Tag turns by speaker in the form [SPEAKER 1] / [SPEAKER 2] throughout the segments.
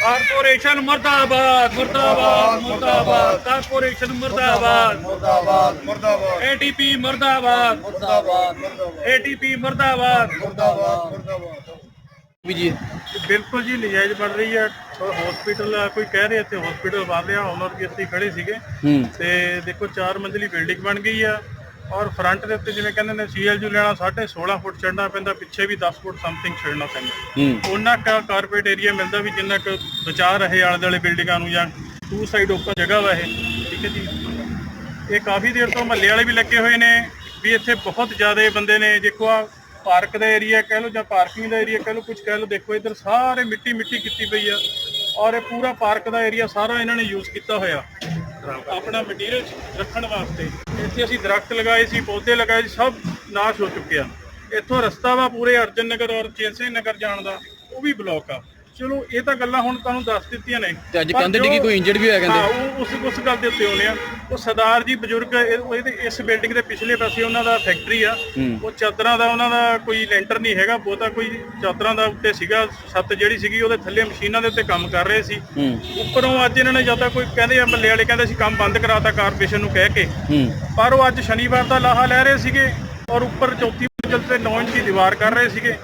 [SPEAKER 1] Corporation ਮਰਦਾਬਾਦ ਮਰਦਾਬਾਦ ਮਰਦਾਬਾਦ ਕਾਰਪੋਰੇਸ਼ਨ ਮਰਦਾਬਾਦ।
[SPEAKER 2] ਮੁਰਦਾਬਾਦ ਮੁਰਦਾਬਾਦ।
[SPEAKER 1] ਏਟੀਪੀ ਮਰਦਾਬਾਦ।
[SPEAKER 2] ਮੁਰਦਾਬਾਦ ਮੁਰਦਾਬਾਦ।
[SPEAKER 1] ਏਟੀਪੀ ਮਰਦਾਬਾਦ।
[SPEAKER 2] ਮੁਰਦਾਬਾਦ ਮੁਰਦਾਬਾਦ।
[SPEAKER 3] ਵੀ ਜੀ।
[SPEAKER 1] ਬਿਲਕੁਲ ਜੀ ਨਜਾਇਜ਼ ਬਣ ਰਹੀ ਹੈ। ਹਸਪੀਟਲ ਕੋਈ ਕਹਿ ਰਿਹਾ ਇੱਥੇ ਹਸਪੀਟਲ ਬਣ ਰਿਹਾ ਉਹਨਾਂ ਦੀ ਅਸੀਂ ਖੜੇ ਸੀਗੇ। ਤੇ ਦੇਖੋ 4 ਮੰਜ਼ਲੀ ਬਿਲਡਿੰਗ ਬਣ ਗਈ ਆ। ਔਰ ਫਰੰਟ ਦੇ ਉੱਤੇ ਜਿਵੇਂ ਕਹਿੰਦੇ ਨੇ ਸੀਐਲਯੂ ਲੈਣਾ 16.5 ਫੁੱਟ ਚੜਨਾ ਪੈਂਦਾ ਪਿੱਛੇ ਵੀ 10 ਫੁੱਟ ਸਮਥਿੰਗ ਛੱਡਣਾ ਪੈਂਦਾ। ਉਹਨਾਂ ਕਾ ਕਾਰਪੋਰੇਟ ਏਰੀਆ ਮਿਲਦਾ ਵੀ ਜਿੰਨਾ ਕੁ ਬਚਾ ਰਹੇ ਆਲੇ ਦੁਆਲੇ ਬਿਲਡਿੰਗਾਂ ਨੂੰ ਜਾਂ ਟੂ ਸਾਈਡ ਓਪਨ ਜਗ੍ਹਾ ਵਾ ਇਹ। ਠੀਕ ਹੈ ਜੀ। ਇਹ ਕਾਫੀ ਦੇਰ ਤੋਂ ਮਹੱਲੇ ਵਾਲੇ ਵੀ ਲੱਗੇ ਹੋਏ ਨੇ ਵੀ ਇੱਥੇ ਬਹੁਤ ਜ਼ਿਆਦਾ ਬੰਦੇ ਨੇ। ਦੇਖੋ ਆ ਪਾਰਕ ਦਾ ਏਰੀਆ ਕਹਿ ਲਓ ਜਾਂ ਪਾਰਕਿੰਗ ਦਾ ਏਰੀਆ ਕਹਿ ਲਓ ਕੁਝ ਕਹਿ ਲਓ ਦੇਖੋ ਇੱਧਰ ਸਾਰੇ ਮਿੱਟੀ ਮਿੱਟੀ ਕੀਤੀ ਪਈ ਆ। ਔਰ ਇਹ ਪੂਰਾ ਪਾਰਕ ਦਾ ਏਰੀਆ ਸਾਰਾ ਇਹਨਾਂ ਨੇ ਯੂਜ਼ ਕੀਤਾ ਹੋਇਆ। ਆਪਣਾ ਮਟੀਰੀਅਲ ਰੱਖਣ ਵਾਸਤੇ। ਇੱਥੇ ਅਸੀਂ ਦਰਖਤ ਲਗਾਏ ਸੀ, ਪੌਦੇ ਲਗਾਏ ਸੀ, ਸਭ ਨਾਸ਼ ਹੋ ਚੁੱਕਿਆ ਇੱਥੋਂ ਰਸਤਾ ਵਾ ਪੂਰੇ ਅਰਜਨ ਨਗਰ ਔਰ ਚੇਸੇ ਨਗਰ ਜਾਣ ਦਾ, ਉਹ ਵੀ ਬਲੌਕ ਆ। ਚਲੋ ਇਹ ਤਾਂ ਗੱਲਾਂ ਹੁਣ ਤੁਹਾਨੂੰ ਦੱਸ ਦਿੱਤੀਆਂ ਨੇ।
[SPEAKER 3] ਤੇ ਅੱਜ ਕੰਧ ਡਿੱਗੀ ਕੋਈ ਇੰਜਰਡ ਵੀ ਹੋਇਆ
[SPEAKER 1] ਹਾਂ
[SPEAKER 3] ਕਹਿੰਦੇ?
[SPEAKER 1] ਉਹ ਉਸ ਉਸ ਗੱਲ ਦੇ ਉੱਤੇ ਆਉਨੇ ਆ। ਉਹ ਸਰਦਾਰ ਜੀ ਬਜ਼ੁਰਗ ਇਹ- ਉਹ ਇਹਦੇ ਇਸ ਬਿਲਡਿੰਗ ਦੇ ਪਿਛਲੇ ਪਾਸੇ ਉਹਨਾਂ ਦਾ ਫੈਕਟਰੀ ਆ। ਉਹ ਚਾਦਰਾਂ ਦਾ ਉਹਨਾਂ ਦਾ ਕੋਈ ਲੈਂਟਰ ਨਹੀਂ ਹੈਗਾ ਬਹੁਤਾ ਕੋਈ ਚਾਦਰਾਂ ਦਾ ਉੱਤੇ ਸੀਗਾ ਛੱਤ ਜਿਹੜੀ ਸੀਗੀ ਉਹਦੇ ਥੱਲੇ ਮਸ਼ੀਨਾਂ ਦੇ ਉੱਤੇ ਕੰਮ ਕਰ ਰਹੇ ਸੀ। ਉੱਪਰੋਂ ਅੱਜ ਇਹਨਾਂ ਨੇ ਜ਼ਿਆਦਾ ਕੋਈ ਕਹਿੰਦੇ ਆ ਮੱਲੇ ਵਾਲੇ ਕਹਿੰਦੇ ਸੀ ਕੰਮ ਬੰਦ ਕਰਾਤਾ ਕਾਰਪੋਰੇਸ਼ਨ ਨੂੰ ਕਹਿ ਕੇ।
[SPEAKER 3] ਹੂੰ।
[SPEAKER 1] ਪਰ ਉਹ ਅੱਜ ਸ਼ਨੀਵਾਰ ਦਾ ਲਾਹਾ ਲੈ ਰਹੇ ਸੀਗੇ ਔਰ ਉੱਪਰ ਚੌਥੀ ਮੰਜ਼ਲ ਤੇ 9 ਇੰਚ ਦੀ ਦੀਵਾਰ ਕਰ ਰਹੇ ਸੀਗੇ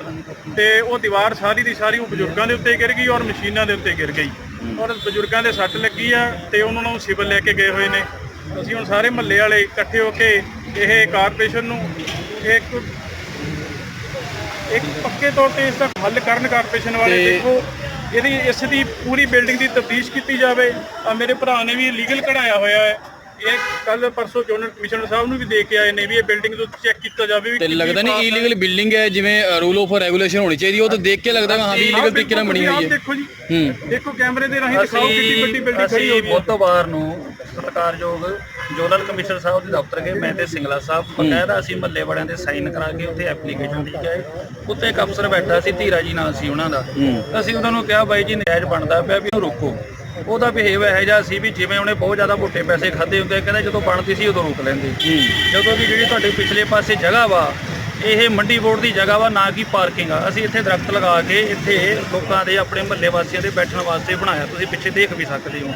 [SPEAKER 1] ਤੇ ਉਹ ਦੀਵਾਰ ਸਾਰੀ ਦੀ ਸਾਰੀ ਉਹ ਬਜ਼ੁਰਗਾਂ ਦੇ ਉੱਤੇ ਗਿਰ ਗਈ ਔਰ ਮਸ਼ੀਨਾਂ ਦੇ ਉੱਤੇ ਗਿਰ ਗਈ। ਔਰ ਬਜ਼ੁਰਗਾਂ ਦੇ ਸੱਟ ਲੱਗੀ ਆ ਤੇ ਉਹਨਾਂ ਨੂੰ ਸਿਵਲ ਲੈ ਕੇ ਗਏ ਹੋਏ ਨੇ। ਅਸੀਂ ਹੁਣ ਸਾਰੇ ਮਹੱਲੇ ਵਾਲੇ ਇਕੱਠੇ ਹੋ ਕੇ ਇਹ ਕਾਰਪੋਰੇਸ਼ਨ ਨੂੰ ਇੱਕ ਇੱਕ ਪੱਕੇ ਤੌਰ ਤੇ ਇਸ ਦਾ ਹੱਲ ਕਰਨ ਕਾਰਪੋਰੇਸ਼ਨ ਵਾਲੇ ਦੇਖੋ ਇਹਦੀ ਇਸ ਦੀ ਪੂਰੀ ਬਿਲਡਿੰਗ ਦੀ ਤਫਤੀਸ਼ ਕੀਤੀ ਜਾਵੇ। ਆ ਮੇਰੇ ਭਰਾ ਨੇ ਵੀ ਲੀਗਲ ਕਢਾਇਆ ਹੋਇਆ ਹੈ। ਇਹ ਕੱਲ ਪਰਸੋਂ ਜਨਰਲ ਕਮਿਸ਼ਨਰ ਸਾਹਿਬ ਨੂੰ ਵੀ ਦੇ ਕੇ ਆਏ ਨੇ ਵੀ ਇਹ ਬਿਲਡਿੰਗ ਨੂੰ ਚੈੱਕ ਕੀਤਾ ਜਾਵੇ ਵੀ
[SPEAKER 3] ਤੇ
[SPEAKER 1] ਕਿੰਨੀ
[SPEAKER 3] ਲੱਗਦਾ ਨਹੀਂ
[SPEAKER 1] ਹੈ।
[SPEAKER 3] ਇਲੀਗਲ ਬਿਲਡਿੰਗ ਹੈ ਜਿਵੇਂ ਰੂਲ ਆਫ ਰੈਗੂਲੇਸ਼ਨ ਹੋਣੀ ਚਾਹੀਦੀ ਉਹ ਤਾਂ ਦੇਖ ਕੇ ਲੱਗਦਾ ਹਾਂ ਵੀ ਇਲੀਗਲ ਤਰੀਕੇ ਨਾਲ ਬਣੀ ਹੋਈ ਹੈ।
[SPEAKER 1] ਦੇਖੋ ਜੀ।
[SPEAKER 3] ਹੂੰ।
[SPEAKER 1] ਦੇਖੋ ਕੈਮਰੇ ਦੇ ਰਾਹੀਂ ਦਿਖਾਓ ਕਿੰਨੀ ਵੱਡੀ ਬਿਲਡਿੰਗ ਖੜੀ ਹੋਈ
[SPEAKER 4] ਅਸੀਂ
[SPEAKER 1] ਹੈ
[SPEAKER 4] ਬੁੱਧਵਾਰ ਨੂੰ ਸਤਿਕਾਰਯੋਗ ਜੋਨਲ ਕਮਿਸ਼ਨਰ ਸਾਹਿਬ ਦੇ ਦਫ਼ਤਰ ਗਏ ਮੈਂ ਤੇ ਸਿੰਗਲਾ ਸਾਹਿਬ। ਬਕਾਇਦਾ ਅਸੀਂ ਮਹੱਲੇ ਵਾਲਿਆਂ ਦੇ ਸਾਈਨ ਕਰਾ ਕੇ ਉੱਥੇ ਐਪਲੀਕੇਸ਼ਨ ਦੀ ਜਾਏ। ਉੱਤੇ ਇੱਕ ਅਫਸਰ ਬੈਠਾ ਸੀ ਧੀਰਾ ਜੀ ਨਾਲ ਸੀ ਉਹਨਾਂ ਦਾ। ਅਸੀਂ ਉਹਨਾਂ ਨੂੰ ਕਿਹਾ ਬਾਈ ਜੀ ਨਜਾਇਜ਼ ਬਣਦਾ ਪਿਆ ਵੀ ਉਹਨੂੰ ਰੋਕੋ। ਉਹਦਾ ਬਿਹੇਵ ਇਹੋ ਜਿਹਾ ਸੀ ਵੀ ਜਿਵੇਂ ਉਹਨੇ ਬਹੁਤ ਜ਼ਿਆਦਾ ਮੋਟੇ ਪੈਸੇ ਖਾਦੇ ਹੁੰਦੇ ਕਹਿੰਦਾ ਜਦੋਂ ਬਣਦੀ ਸੀ ਉਦੋਂ ਰੋਕ ਲੈਂਦੇ। ਜਦੋਂ ਵੀ ਜਿਹੜੀ ਤੁਹਾਡੇ ਪਿਛਲੇ ਪਾਸੇ ਜਗ੍ਹਾ ਵਾ ਇਹ ਮੰਡੀ ਬੋਰਡ ਦੀ ਜਗ੍ਹਾ ਵਾ ਨਾ ਕਿ ਪਾਰਕਿੰਗ ਆ। ਅਸੀਂ ਇੱਥੇ ਦਰਖਤ ਲਗਾ ਕੇ ਇੱਥੇ ਲੋਕਾਂ ਦੇ ਆਪਣੇ ਮਹੱਲੇ ਵਾਸੀਆਂ ਦੇ ਬੈਠਣ ਵਾਸਤੇ ਬਣਾਇਆ। ਤੁਸੀਂ ਪਿੱਛੇ ਦੇਖ ਵੀ ਸਕਦੇ ਹੋ।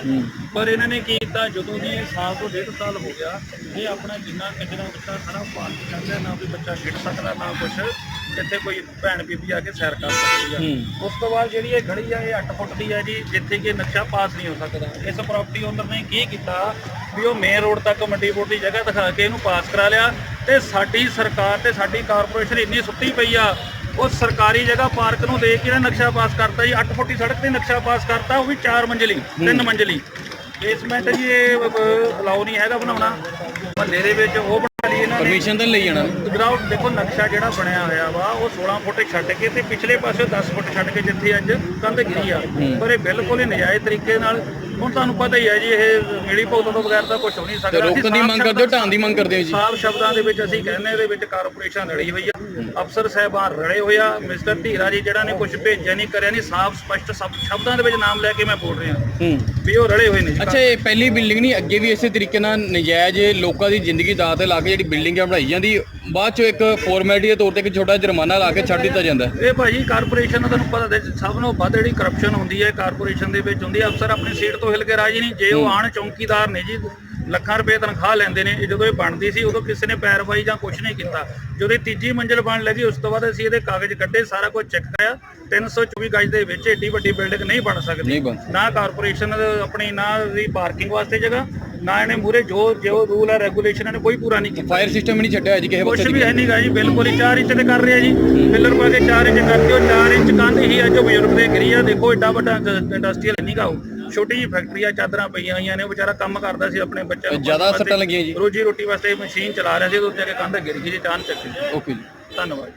[SPEAKER 4] ਪਰ ਇਹਨਾਂ ਨੇ ਕੀ ਕੀਤਾ ਜਦੋਂ ਦੀ ਇਹ ਸਾਲ ਤੋਂ ਡੇਢ ਸਾਲ ਹੋ ਗਿਆ ਇਹ ਆਪਣਾ ਜਿੰਨਾ ਕਿੰਨਾ ਬੱਚਾ ਸਾਰਾ ਪਾਰਕ ਕਰਦਾ ਨਾ ਕੋਈ ਬੱਚਾ ਗਿਰ ਸਕਦਾ ਨਾ ਕੁਛ। ਇੱਥੇ ਕੋਈ ਭੈਣ ਬੀਬੀ ਆ ਕੇ ਸੈਰ ਕਰ ਸਕਦੀ ਆ। ਉਸ ਤੋਂ ਬਾਅਦ ਜਿਹੜੀ ਇਹ ਗਲੀ ਆ ਇਹ 8 ਫੁੱਟ ਦੀ ਆ ਜੀ ਜਿੱਥੇ ਕਿ ਨਕਸ਼ਾ ਪਾਸ ਨਹੀਂ ਹੋ ਸਕਦਾ। ਇਸ ਪ੍ਰਾਪਰਟੀ ਓਨਰ ਨੇ ਕੀ ਕੀਤਾ ਵੀ ਉਹ ਮੇਨ ਰੋਡ ਤੱਕ ਮੰਡੀ ਬੋਰਡ ਦੀ ਜਗ੍ਹਾ ਦਿਖਾ ਕੇ ਇਹਨੂੰ ਪਾਸ ਕਰਾ ਲਿਆ ਤੇ ਸਾਡੀ ਸਰਕਾਰ ਤੇ ਸਾਡੀ ਕਾਰਪੋਰੇਸ਼ਨ ਇੰਨੀ ਸੁੱਤੀ ਪਈ ਆ ਉਹ ਸਰਕਾਰੀ ਜਗ੍ਹਾ ਪਾਰਕ ਨੂੰ ਦੇਖ ਕੇ ਇਹਨੇ ਨਕਸ਼ਾ ਪਾਸ ਕਰਤਾ ਜੀ 8 ਫੁੱਟੀ ਸੜਕ ਤੇ ਨਕਸ਼ਾ ਪਾਸ ਕਰਤਾ ਉਹ ਵੀ 4 ਮੰਜ਼ਲੀ 3 ਮੰਜ਼ਲੀ। ਬੇਸਮੈਂਟ ਜੀ ਇਹ ਅਲਾਉ ਨਹੀਂ ਹੈਗਾ ਬਣਾਉਣਾ। ਮਹੱਲੇ ਦੇ ਵਿੱਚ ਉਹ ਨੇ
[SPEAKER 3] ਪਰਮਿਸ਼ਨ ਤਾਂ ਲਈ ਜਾਣਾ।
[SPEAKER 4] ਗਰਾਊਂਡ ਦੇਖੋ ਨਕਸ਼ਾ ਜਿਹੜਾ ਬਣਿਆ ਹੋਇਆ ਵਾ ਉਹ 16 ਫੁੱਟ ਛੱਡ ਕੇ ਤੇ ਪਿਛਲੇ ਪਾਸੇ 10 ਫੁੱਟ ਛੱਡ ਕੇ ਜਿੱਥੇ ਅੱਜ ਕੰਧ ਗਿਰੀ ਆ। ਪਰ ਇਹ ਬਿਲਕੁਲ ਹੀ ਨਜਾਇਜ਼ ਤਰੀਕੇ ਨਾਲ ਹੁਣ ਤੁਹਾਨੂੰ ਪਤਾ ਹੀ ਹੈ ਜੀ ਇਹ ਮਿਲੀ ਭੁਗਤ ਤੋਂ ਬਗੈਰ ਤਾਂ ਕੁਝ ਹੋ ਨਹੀਂ ਸਕਦਾ।
[SPEAKER 3] ਤੇ ਰੋਕਣ ਦੀ ਮੰਗ ਕਰਦੇ ਹੋ ਢਾਣ ਦੀ ਮੰਗ ਕਰਦੇ ਹੋ ਜੀ?
[SPEAKER 4] ਸਾਫ਼ ਸ਼ਬਦਾਂ ਦੇ ਵਿੱਚ ਅਸੀਂ ਕਹਿੰਦੇ ਇਹਦੇ ਵਿੱਚ ਕਾਰਪੋਰੇਸ਼ਨ ਰਲੀ ਹੋਈ ਆ। ਅਫਸਰ ਸਾਹਿਬਾਨ ਰਲੇ ਹੋਇਆ ਮਿਸਟਰ ਧੀਰਾ ਜੀ ਜਿਹੜਾ ਨੇ ਕੁਝ ਭੇਜਿਆ ਨਹੀਂ ਕਰਿਆ ਨਹੀਂ ਸਾਫ਼ ਸਪਸ਼ਟ ਸ਼ਬਦਾਂ ਦੇ ਵਿੱਚ ਨਾਮ ਲੈ ਕੇ ਮੈਂ ਬੋਲ ਰਿਹਾ।
[SPEAKER 3] ਹੂੰ।
[SPEAKER 4] ਵੀ ਉਹ ਰਲੇ ਹੋਏ ਨੇ
[SPEAKER 3] ਅੱਛਾ ਇਹ ਪਹਿਲੀ ਬਿਲਡਿੰਗ ਨਹੀਂ ਅੱਗੇ ਵੀ ਇਸੇ ਤਰੀਕੇ ਨਾਲ ਨਜਾਇਜ਼ ਲੋਕਾਂ ਦੀ ਜ਼ਿੰਦਗੀ ਦਾਅ ਤੇ ਲਾ ਕੇ ਜਿਹੜੀ ਬਿਲਡਿੰਗ ਆ ਬਣਾਈ ਜਾਂਦੀ ਬਾਅਦ ਚੋਂ ਇੱਕ ਫਾਰਮੈਲਿਟੀ ਦੇ ਤੌਰ ਤੇ ਇੱਕ ਛੋਟਾ ਜੁਰਮਾਨਾ ਲਾ ਕੇ ਛੱਡ ਦਿੱਤਾ ਜਾਂਦਾ। ਹੈ।
[SPEAKER 4] ਇਹ ਭਾਜੀ ਕਾਰਪੋਰੇਸ਼ਨ ਦਾ ਤੁਹਾਨੂੰ ਪਤਾ ਸਭ ਨੂੰ ਵੱਧ ਜਿਹੜੀ ਕਰਪਸ਼ਨ ਹੁੰਦੀ ਹੈ ਕਾਰਪੋਰੇਸ਼ਨ ਦੇ ਵਿੱਚ ਹੁੰਦੀ ਹੈ ਅਫਸਰ ਆਪਣੀ ਸੀਟ ਤੋਂ ਹਿਲ ਕੇ ਰਾਜੀ ਨਹੀਂ ਜੇ ਉਹ ਆਣ ਚੌਂਕੀਦਾਰ ਨੇ ਜੀ ਲੱਖਾਂ ਰੁਪਏ ਤਨਖਾਹ ਲੈਂਦੇ ਨੇ ਇਹ ਜਦੋਂ ਇਹ ਬਣਦੀ ਸੀ ਉਦੋਂ ਕਿਸੇ ਨੇ ਪੈਰਵਾਈ ਜਾਂ ਕੁਝ ਨਹੀਂ ਕੀਤਾ। ਜਦੋਂ ਇਹ ਤੀਜੀ ਮੰਜ਼ਿਲ ਬਣ ਲੱਗੀ ਉਸ ਤੋਂ ਬਾਅਦ ਅਸੀਂ ਇਹਦੇ ਕਾਗਜ਼ ਕੱਢੇ ਸਾਰਾ ਕੁਝ ਚੈੱਕ ਕਰਿਆ। 324 ਗਜ ਦੇ ਵਿੱਚ ਏਡੀ ਵੱਡੀ ਬਿਲਡਿੰਗ ਨਹੀਂ ਬਣ ਸਕਦੀ। ਨਾ ਕਾਰਪੋਰੇਸ਼ਨ ਆਪਣੀ ਨਾ ਦੀ ਪਾਰਕਿੰਗ ਵਾਸਤੇ ਜਗ੍ਹਾ ਨਾ ਇਹਨੇ ਮੂਰੇ ਜੋ ਜੋ ਰੂਲ ਹੈ ਰੈਗੂਲੇਸ਼ਨ ਇਹਨੇ ਕੋਈ ਪੂਰਾ ਨਹੀਂ ਕੀਤਾ।
[SPEAKER 3] ਫਾਇਰ ਸਿਸਟਮ ਵੀ ਨਹੀਂ ਛੱਡਿਆ ਜੀ ਕਿਸੇ ਪਾਸੇ
[SPEAKER 4] ਵੀ ਹੈ ਨਹੀਂਗਾ ਜੀ ਬਿਲਕੁਲ ਹੀ 4 ਇੰਚ ਤੇ ਕਰ ਰਿਹਾ ਜੀ। ਪਿੱਲਰ ਪਾ ਕੇ 4 ਇੰਚ ਕਰਕੇ ਉਹ 4 ਇੰਚ ਕੰਧ ਹੀ ਅੱਜ ਉਹ ਬਜ਼ੁਰਗ ਦੇ ਗਿਰੀ ਆ ਦੇਖੋ ਏਡਾ ਵੱਡਾ ਇੰਡਸਟਰੀਅਲ ਨਹੀਂਗਾ ਉਹ। ਛੋਟੀ ਜਿਹੀ ਫੈਕਟਰੀ ਆ ਚਾਦਰਾਂ ਪਈਆਂ ਹੋਈਆਂ ਨੇ ਉਹ ਵਿਚਾਰਾ ਕੰਮ ਕਰਦਾ ਸੀ ਆਪਣੇ ਬੱਚਿਆਂ ਨੂੰ
[SPEAKER 3] ਜ਼ਿਆਦਾ ਸੱਟਾਂ ਲੱਗੀਆਂ ਜੀ?
[SPEAKER 4] ਰੋਜੀ ਰੋਟੀ ਵਾਸਤੇ ਮਸ਼ੀਨ ਚਲਾ ਰਿਹਾ ਸੀ ਉਹਦੇ ਉੱਤੇ ਆ ਕੇ ਕੰਧ ਗਿਰ ਗਈ ਜੀ ਚਾਨ ਚੱਕੀ।
[SPEAKER 3] ਓਕੇ ਜੀ।
[SPEAKER 4] ਧੰਨਵਾਦ